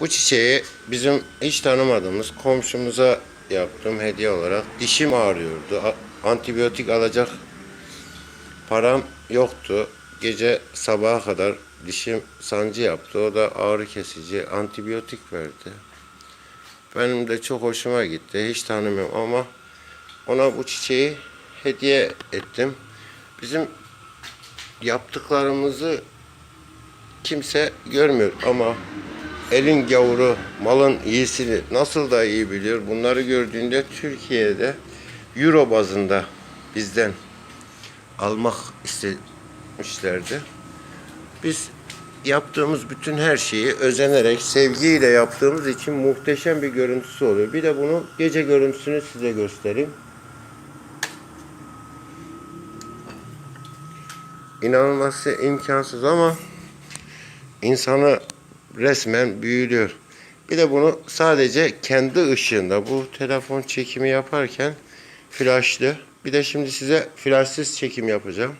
Bu çiçeği bizim hiç tanımadığımız komşumuza yaptım hediye olarak. Dişim ağrıyordu. Antibiyotik alacak param yoktu. Gece sabaha kadar dişim sancı yaptı. O da ağrı kesici antibiyotik verdi. Benim de çok hoşuma gitti. Hiç tanımıyorum ama ona bu çiçeği hediye ettim. Bizim yaptıklarımızı kimse görmüyor ama elin gavuru, malın iyisini nasıl da iyi biliyor. Bunları gördüğünde Türkiye'de euro bazında bizden almak istemişlerdi. Biz yaptığımız bütün her şeyi özenerek, sevgiyle yaptığımız için muhteşem bir görüntüsü oluyor. Bir de bunu gece görüntüsünü size göstereyim. İnanılması imkansız ama insanı resmen büyülüyor. Bir de bunu sadece kendi ışığında bu telefon çekimi yaparken flaşlı. Bir de şimdi size flaşsız çekim yapacağım.